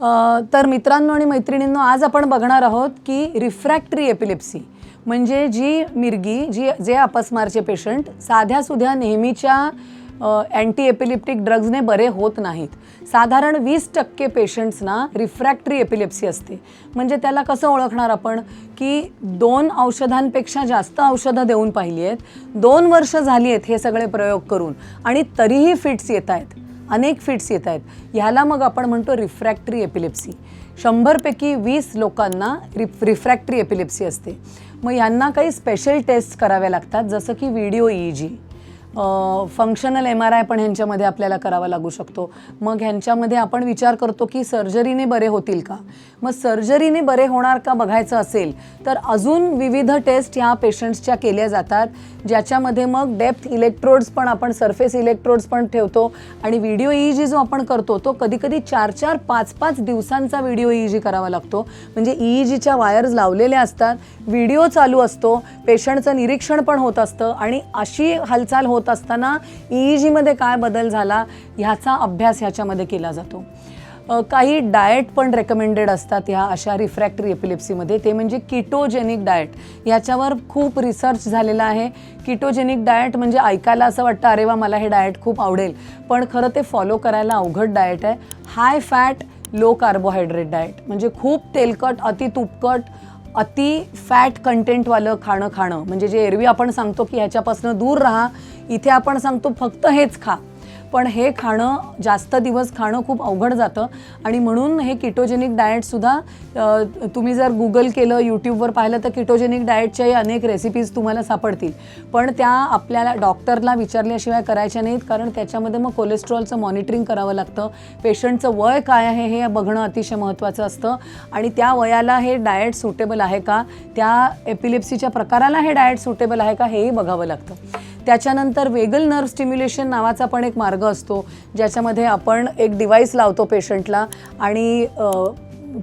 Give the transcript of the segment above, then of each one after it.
तर मित्रांनो आणि मैत्रिणींनो आज आपण बघणार आहोत की रिफ्रॅक्टरी एपिलेप्सी म्हणजे जी मिरगी जी जे अपस्मारचे पेशंट साध्या सुध्या नेहमीच्या अँटी एपिलिप्टिक ड्रग्जने बरे होत नाहीत. साधारण वीस टक्के पेशंट्सना रिफ्रॅक्टरी एपिलेप्सी असते. म्हणजे त्याला कसं ओळखणार आपण? की दोन औषधांपेक्षा जास्त औषधं देऊन पाहिली आहेत दोन वर्ष झाली आहेत हे सगळे प्रयोग करून आणि तरीही फिट्स येत आहेत. अनेक फिट्स येत आहेत. ह्याला मग आपण म्हणतो रिफ्रॅक्टरी एपिलेप्सी शंभरपैकी वीस लोकांना रिफ रिफ्रॅक्टरी एपिलेप्सी असते. मग यांना काही स्पेशल टेस्ट कराव्या लागतात जसं की video E G functional M R I पण ह्यांच्यामध्ये आपल्याला करावा लागू शकतो. मग ह्यांच्यामध्ये आपण विचार करतो की सर्जरीने बरे होतील का? मग सर्जरीने बरे होणार का बघायचं असेल तर अजून विविध टेस्ट ह्या पेशंट्सच्या केल्या जातात ज्याच्यामध्ये मग डेप्थ इलेक्ट्रोड्स पण आपण सरफेस इलेक्ट्रोड्स पण ठेवतो आणि व्हिडिओ ई जी जो आपण करतो तो कधीकधी चार चार पाच पाच दिवसांचा व्हिडिओ ई जी करावा लागतो. म्हणजे ई जीच्या वायर्स लावलेल्या असतात व्हिडिओ चालू असतो पेशंटचं निरीक्षण पण होत असतं आणि अशी हालचाल होत होत असताना ईईजीमध्ये काय बदल झाला ह्याचा अभ्यास ह्याच्यामध्ये केला जातो. काही डाएट पण रेकमेंडेड असतात ह्या अशा रिफ्रॅक्टरी एपिलेप्सीमध्ये ते म्हणजे किटोजेनिक डाएट याच्यावर खूप रिसर्च झालेला आहे. किटोजेनिक डाएट म्हणजे ऐकायला असं वाटतं अरे वा मला हे डाएट खूप आवडेल. पण खरं ते फॉलो करायला अवघड डाएट आहे. High fat low carbohydrate diet म्हणजे खूप तेलकट अति तुपकट अति फॅट कंटेंटवालं खाणं खाणं. म्हणजे जे एरवी आपण सांगतो की ह्याच्यापासून दूर राहा इथे आपण सांगतो फक्त हेच खा. पण हे खाणं जास्त दिवस खाणं खूप अवघड जातं. आणि म्हणून हे किटोजेनिक डाएटसुद्धा तुम्ही जर गुगल केलं यूट्यूबवर पाहिलं तर किटोजेनिक डाएटच्याही अनेक रेसिपीज तुम्हाला सापडतील. पण त्या आपल्याला डॉक्टरला विचारल्याशिवाय करायच्या नाहीत कारण त्याच्यामध्ये मग कोलेस्ट्रॉलचं मॉनिटरिंग करावं लागतं. पेशंटचं वय काय आहे हे बघणं अतिशय महत्त्वाचं असतं. आणि त्या वयाला हे डाएट सुटेबल आहे का? त्या एपिलेप्सीच्या प्रकाराला हे डाएट सुटेबल आहे का? हेही बघावं लागतं. त्याच्यानंतर वेगल नर्व स्टिम्युलेशन नावाचा पण एक मार्ग असतो ज्याच्यामध्ये आपण एक डिव्हाइस लावतो पेशंटला आणि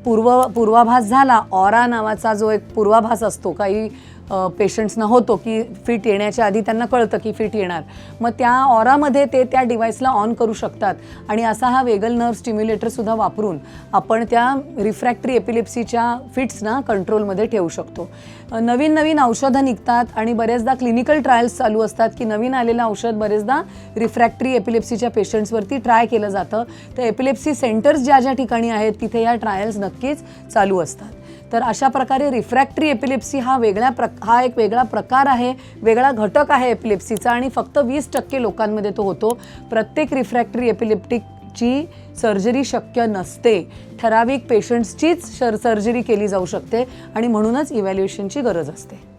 पूर्व पूर्वाभास झाला ऑरा नावाचा जो एक पूर्वाभास असतो काही पेशंट्सना होतो की फिट येण्याच्या आधी त्यांना कळतं की फिट येणार. मग त्या ऑरामध्ये ते त्या डिव्हाइसला ऑन करू शकतात. आणि असा हा वेगल नर्व स्टिम्युलेटरसुद्धा वापरून आपण त्या रिफ्रॅक्टरी एपिलेप्सीच्या फिट्सना कंट्रोलमध्ये ठेवू शकतो. नवीन नवीन औषधं निघतात आणि बरेचदा क्लिनिकल ट्रायल्स चालू असतात की नवीन आलेलं औषध बरेचदा रिफ्रॅक्टरी एपिलेप्सीच्या पेशंट्सवरती ट्राय केलं जातं. तर एपिलेप्सी सेंटर्स ज्या ज्या ठिकाणी आहेत तिथे या ट्रायल्स नक्कीच चालू असतात. तर अशा प्रकारे रिफ्रॅक्टरी एपिलेप्सी हा वेगळ्या प्र हा एक वेगळा प्रकार आहे वेगळा घटक आहे एपिलेप्सीचा आणि फक्त वीस टक्के लोकांमध्ये तो होतो. प्रत्येक रिफ्रॅक्टरी एपिलेप्टिकची सर्जरी शक्य नसते. ठराविक पेशंट्सचीच शर सर्जरी केली जाऊ शकते आणि म्हणूनच इव्हॅल्युएशनची गरज असते.